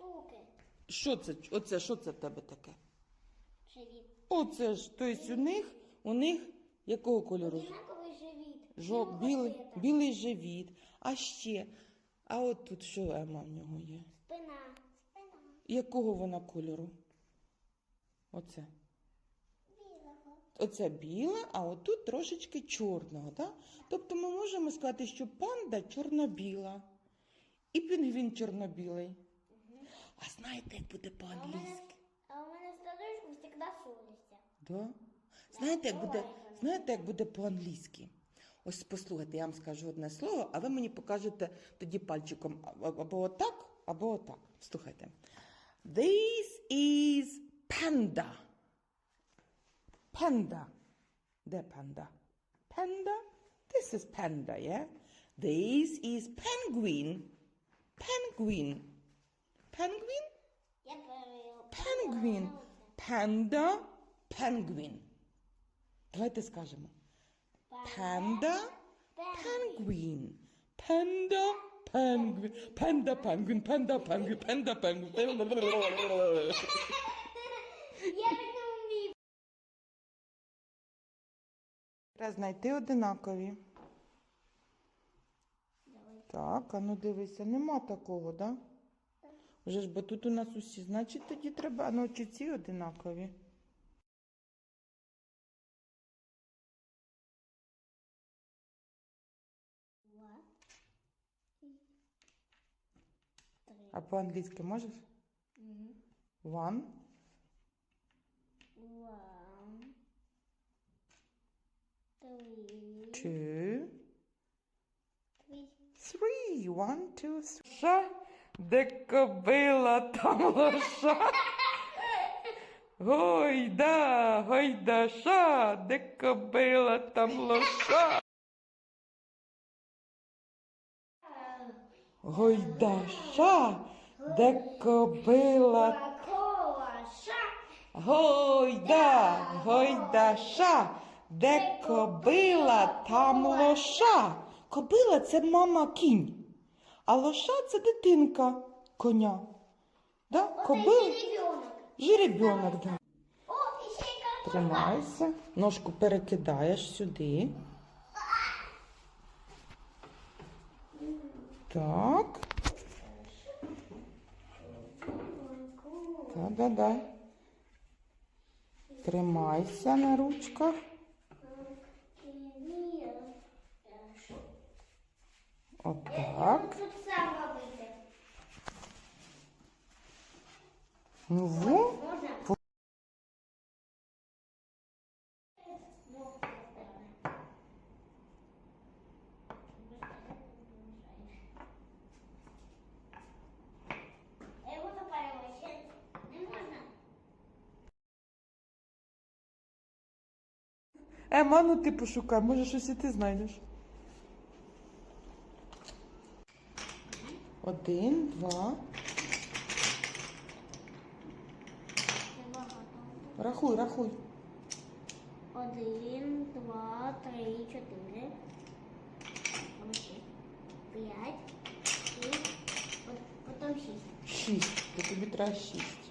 штуки. Що це? Оце, що це в тебе таке? Живіт. Оце ж, тобто у них, у них якого кольору? Одинаковий живіт. Білого білий, білий живіт. А ще. А от тут що Ема в нього є? Спина. Спина. Якого вона кольору? Оце. Білого. Оце біле, а отут трошечки чорного. Так? Тобто ми можемо сказати, що панда чорно-біла. І пінгвін чорно-білий. А знаєте, як буде по-англійськи? а у мене старушку завжди совість. Да? Знаєте, як буде, знаєте, як буде по-англійськи? Ось послухайте, я вам скажу одне слово, а ви мені покажете тоді пальчиком або отак, або отак. Слухайте. This is panda. Panda. Де panda? Panda? This is panda, yeah? This is penguin. Penguin. Penguin? Перевела. Penguin. Panda, penguin. Давайте скажемо. Panda, penguin. Panda, penguin. Panda, penguin. Panda, penguin. Panda, penguin. Я так не. Треба знайти одинакові. Так, а ну дивися, нема такого, да? Вже ж, бо тут у нас усі, значить тоді треба, ну чи ці одинакові? Два. Три. А по-англійськи можеш? Мгм. One, One. Three. two, Three. three. One, two, three. Де кобила, там лоша. Гойда, гойда, ша, де кобила, там лоша. Гойда, ша, де кобила. Гойда, гойда, ша, де кобила, там лоша. Кобила це мама кінь, а лоша це дитинка коня. Да? Кобила ребенок. жеребенок, да. Тримайся, ножку перекидаєш сюди. Так. Да-да-да. Тримайся на ручках. можна. Ема, ну ти пошукай, може щось і ти знайдеш. Один, два. Рахуй, рахуй. Один, два, три, чотири. Потім шість. П'ять. Шість. Потім шість. Шість. То тобі треба шість.